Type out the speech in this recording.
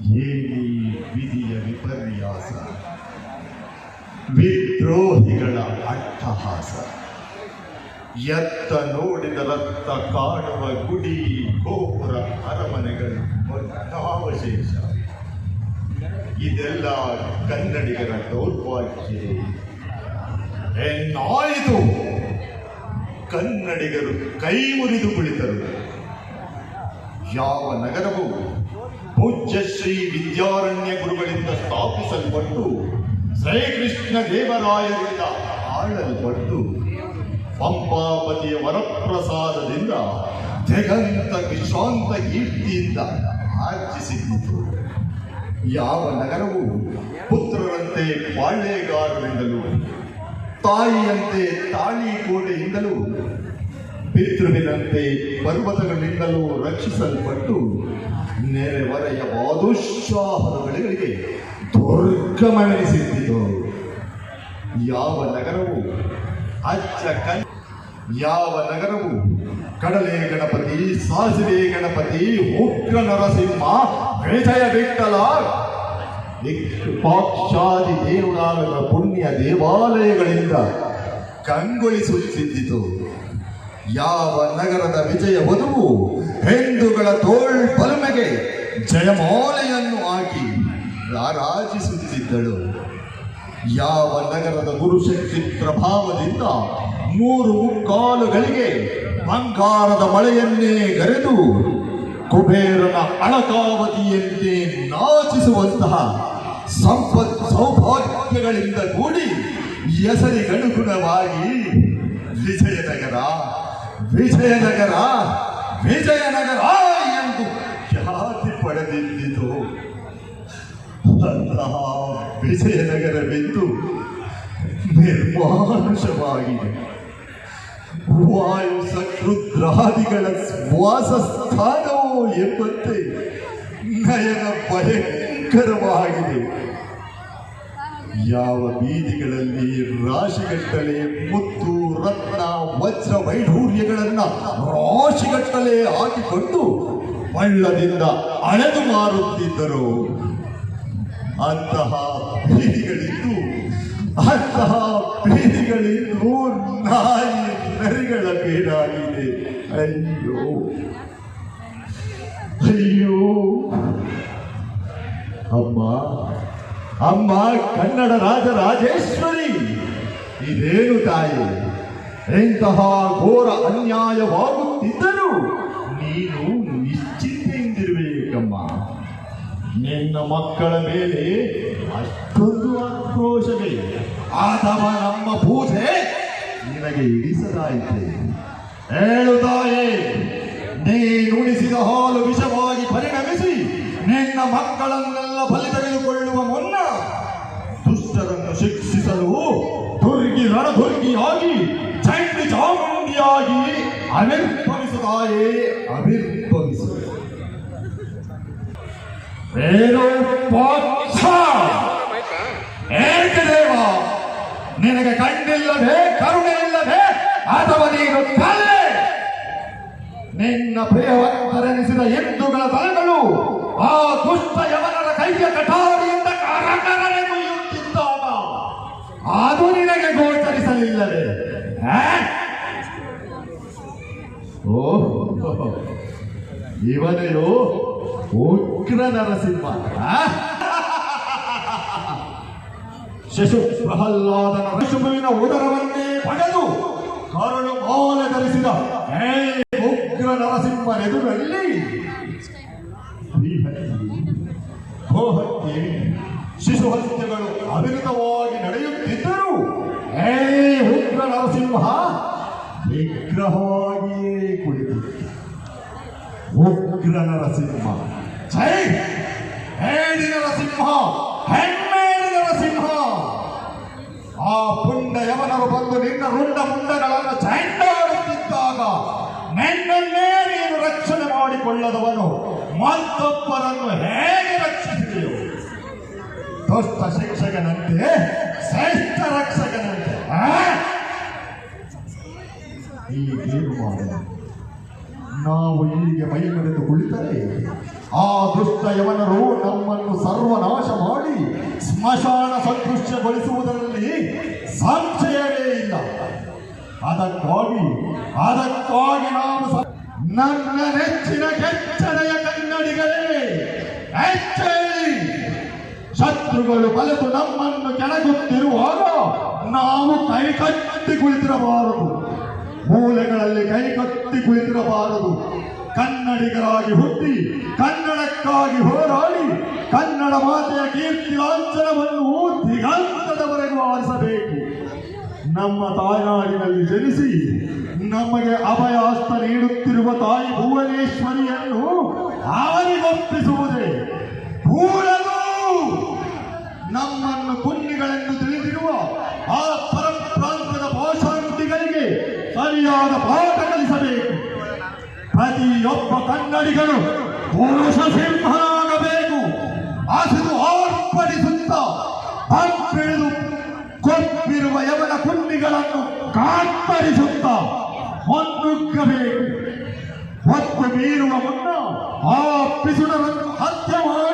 ಏನಿ ವಿಧಿಯ ವಿಪರ್ಯಾಸ. ವಿದ್ರೋಹಿಗಳ ಅಟ್ಟಹಾಸ. ಎತ್ತ ನೋಡಿದ ರಕ್ತ ಕಾಣುವ ಗುಡಿ, ಗೋಪುರ, ಅರಮನೆಗಳು ಅವಶೇಷ ಇದೆಲ್ಲ ಕನ್ನಡಿಗರ ದೌರ್ಭಾಗ್ಯ. ಎನ್ನಾಯಿತು ಕನ್ನಡಿಗರು ಕೈ ಮುರಿದು ಕುಳಿತರು. ಯಾವ ನಗರವು ಪೂಜ್ಯ ಶ್ರೀ ವಿದ್ಯಾರಣ್ಯ ಗುರುಗಳಿಂದ ಸ್ಥಾಪಿಸಲ್ಪಟ್ಟು ಶ್ರೀಕೃಷ್ಣ ದೇವರಾಯರಿಂದ ಆಳಲ್ಪಟ್ಟು ಪಂಪಾಪತಿಯ ವರಪ್ರಸಾದದಿಂದ ಜಗಂತ ವಿಶ್ರಾಂತ ಕೀರ್ತಿಯಿಂದ ಆರ್ಜಿಸಿದ್ದು ಯಾವ ನಗರವು ಪುತ್ರರಂತೆ ಪಾಳ್ಯಗಾರರಿಂದಲೂ, ತಾಯಿಯಂತೆ ತಾಳಿಕೋಟೆಯಿಂದಲೂ, ಪಿತೃವಿನಂತೆ ಪರ್ವತಗಳಿಂದಲೂ ರಕ್ಷಿಸಲ್ಪಟ್ಟು ನೆರೆವರೆಯ ಬಾದುಷಾಹರುಗಳಿಗೆ ದುರ್ಗಮವೆನಿಸಿದ್ದಿತು ಯಾವ ನಗರವು? ಅಚ್ಚ ಯಾವ ನಗರವು? ಕಡಲೆ ಗಣಪತಿ, ಸಾಸಿವೆ ಗಣಪತಿ, ಉಗ್ರ ನರಸಿಂಹ, ವಿಜಯ ಬಿಟ್ಟಲ. ಪಾಕ್ಷಾದಿ ದೇವರಾಗದ ಪುಣ್ಯ ದೇವಾಲಯಗಳಿಂದ ಕಂಗೊಳಿಸುತ್ತಿದ್ದಿತು ಯಾವ ನಗರದ ವಿಜಯ ವಧುವು ಹಿಂದೂಗಳ ತೋಳ್ ಬಲಮೆಗೆ ಜಯಮಾಲೆಯನ್ನು ಹಾಕಿ ರಾರಾಜಿಸುತ್ತಿದ್ದಳು. ಯಾವ ನಗರದ ಗುರುಶಕ್ತಿ ಪ್ರಭಾವದಿಂದ ಮೂರು ಮುಕ್ಕಾಲುಗಳಿಗೆ ಬಂಗಾರದ ಮಳೆಯನ್ನೇ ಗರೆದು ಕುಬೇರನ ಅಳಕಾವತಿಯಂತೆ ನಾಚಿಸುವಂತಹ ಸಂಪತ್ ಸೌಭಾಗ್ಯಗಳಿಂದ ಕೂಡಿ ಹೆಸರಿಗನುಗುಣವಾಗಿ ವಿಜಯನಗರ ವಿಜಯನಗರ ವಿಜಯನಗರ ಎಂದು ಖ್ಯಾತಿ ಪಡೆದಿದ್ದಿತು ಅಂತಹ ವಿಜಯನಗರವೆಂದು ನಿರ್ಮಾನುಷವಾಗಿದೆ ವಾಯು ಸಕೃದ್ರಾದಿಗಳ ವಾಸಸ್ಥಾನವೋ ಎಂಬಂತೆ ನಯನ ಭಯಂಕರವಾಗಿದೆ. ಯಾವ ಬೀದಿಗಳಲ್ಲಿ ರಾಶಿಗಟ್ಟಲೆ ಮುತ್ತು, ರತ್ನ, ವಜ್ರ ವೈಢೂರ್ಯಗಳನ್ನ ರಾಶಿಗಟ್ಟಲೆ ಹಾಕಿಕೊಂಡು ಬಳ್ಳದಿಂದ ಅಳೆದು ಮಾರುತ್ತಿದ್ದರು. ಅಂತಹ ಬೀದಿಗಳಿದ್ದು ಅಂತಹ ಬೀದಿಗಳಿದ್ದು ನಾಯಿ ನರಿಗಳ ಬೀಡಾಗಿದೆ ಅಯ್ಯೋ ಅಯ್ಯೋ. ಅಮ್ಮ ಅಮ್ಮ ಕನ್ನಡ ರಾಜ ರಾಜೇಶ್ವರಿ. ಇದೇನು ತಾಯಿ? ಎಂತಹ ಘೋರ ಅನ್ಯಾಯವಾಗುತ್ತಿದ್ದರೂ ನೀನು ನಿಶ್ಚಿಂತೆಯಿಂದಿರಬೇಕಮ್ಮ. ನಿನ್ನ ಮಕ್ಕಳ ಮೇಲೆ ಅಷ್ಟೊಂದು ಆಕ್ರೋಶವೇ. ಅಥವಾ ನಮ್ಮ ಪೂಜೆ ನಿನಗೆ ಇಳಿಸದಾಯಿತೆ ಹೇಳು ತಾಯಿ, ನೀನುಣಿಸಿದ ಹಾಲು ವಿಷವಾಗಿ ಪರಿಣಮಿಸಿ ನಿನ್ನ ಮಕ್ಕಳನ್ನೆಲ್ಲ ದುರ್ಗಿ ರಣದುರ್ಗಿಯಾಗಿ ಚಂಡಿ ಚಾಮುಂಡಿಯಾಗಿ ಅವಿರ್ಭವಿಸುತ್ತಾಯೇ ಅವಿರ್ಭವಿಸು ಏನು ಪಕ್ಷ ಏಕದೇವ ನಿನಗೆ ಕಣ್ಣಿಲ್ಲದೆ ಕರುಣೆ ಇಲ್ಲದೆ ಅಥವಾ ನೀನು ಕಲೆ ನಿನ್ನ ಪ್ರಿಯವಂತರೆನಿಸಿದ ಎತ್ತುಗಳ ತಲೆಗಳು ಆ ದುಷ್ಟ ಯವನರ ಕೈಯ ಕಠಾರಿಯಿಂದ ಕರಕರನೆ ಮುಯ್ಯುತ್ತಿದ್ದಾಗ ಅದು ನಿನಗೆ ಗೋಚರಿಸಲಿಲ್ಲವೇ ಆ? ಓ ಇವನೆಯೋ ಉಗ್ರ ನರಸಿಂಹ ಆ? ಶಿಶು ಪ್ರಹ್ಲಾದನ ಶಿಶುವಿನ ಉದರವನ್ನೇ ಪಡೆದು ಕರುಳು ಮಾಲೆ ಧರಿಸಿದ ಹೇ ಉಗ್ರ ನರಸಿಂಹನೆದುರಲ್ಲಿ ಗೋಹತ್ಯೆ ಶಿಶು ಹತ್ಯೆಗಳು ಅವಿರತವಾಗಿ ನಡೆಯುತ್ತಿದ್ದರು ಹೇ ಉಗ್ರ ನರಸಿಂಹ ವಿಗ್ರಹವಾಗಿಯೇ ಕುಳಿತಿದ್ದ ಉಗ್ರ ನರಸಿಂಹ ಜೈ ಹೇಳಿ ನರಸಿಂಹ ಹೆಮ್ಮೇಡಿ ನರಸಿಂಹ ಆ ಪುಂಡ ಯಮನರು ಬಂದು ನಿನ್ನ ರುಂಡ ಮುಂಡಗಳನ್ನು ಚಂಡಾಡುತ್ತಿದ್ದಾಗ ನಿನ್ನನ್ನೇ ನೀನು ರಕ್ಷಣೆ ಮಾಡಿಕೊಳ್ಳದವನು. ಮತ್ತೊಬ್ಬರನ್ನು ಹೇಗೆ ರಕ್ಷಿಸಿದೆಯೋ? ದುಷ್ಟ ಶಿಕ್ಷಕನಂತೆ, ಶ್ರೇಷ್ಠ ರಕ್ಷಕನಂತೆ? ಈ ತೀರ್ಮಾನ ನಾವು ಇಲ್ಲಿಗೆ ಮೈ ಮರೆತು ಕುಳಿತರೆ ಆ ದುಷ್ಟ ಯವನರು ನಮ್ಮನ್ನು ಸರ್ವನಾಶ ಮಾಡಿ ಸ್ಮಶಾನ ಸದೃಶ್ಯಗೊಳಿಸುವುದರಲ್ಲಿ ಸಂಶಯವೇ ಇಲ್ಲ ಅದಕ್ಕಾಗಿ ಅದಕ್ಕಾಗಿ ನಾವು ನನ್ನ ನೆಚ್ಚಿನ ಕೆಚ್ಚನೆಯ ಕನ್ನಡಿಗರೇ ಎಚ್ಚರಿ ಶತ್ರುಗಳು ಬಲೆದು ನಮ್ಮನ್ನು ಕೆಳಗುತ್ತಿರುವಾಗ ನಾವು ಕೈ ಕಟ್ಟಿ ಕುಳಿತಿರಬಾರದು. ಮೂಲೆಗಳಲ್ಲಿ ಕೈಕಟ್ಟಿ ಕುಳಿತಿರಬಾರದು. ಕನ್ನಡಿಗರಾಗಿ ಹುಟ್ಟಿ, ಕನ್ನಡಕ್ಕಾಗಿ ಹೋರಾಡಿ, ಕನ್ನಡ ಮಾತೆಯ ಕೀರ್ತಿ ಲಾಂಛನವನ್ನು ದಿಗಂತದವರೆಗೂ ಆರಿಸಬೇಕು. ನಮ್ಮ ತಾಯ್ನಾಡಿನಲ್ಲಿ ಜನಿಸಿ ನಮಗೆ ಅಭಯಾಸ್ತ ನೀಡುತ್ತಿರುವ ತಾಯಿ ಭುವನೇಶ್ವರಿಯನ್ನು ಅವರಿಗೊಪ್ಪಿಸುವುದೇ ಪ್ರತಿಯೊಬ್ಬ ಕನ್ನಡಿಗರು ಪುರುಷ ಸಿಂಹನಾಗಬೇಕು ಹಸಿದು ಆರ್ಪಡಿಸುತ್ತ ಹಬ್ಬಿಳಿದು ಕೊಪ್ಪಿರುವ ಯವನ ಕುಂಡಿಗಳನ್ನು ಕಾತ್ತರಿಸುತ್ತ ಮುನ್ನುಗ್ಗಬೇಕು. ಹೊತ್ತು ಮೀರುವ ಮುನ್ನ ಆ ಪಿಸುಡರನ್ನು ಹತ್ಯೆ ಮಾಡಿ.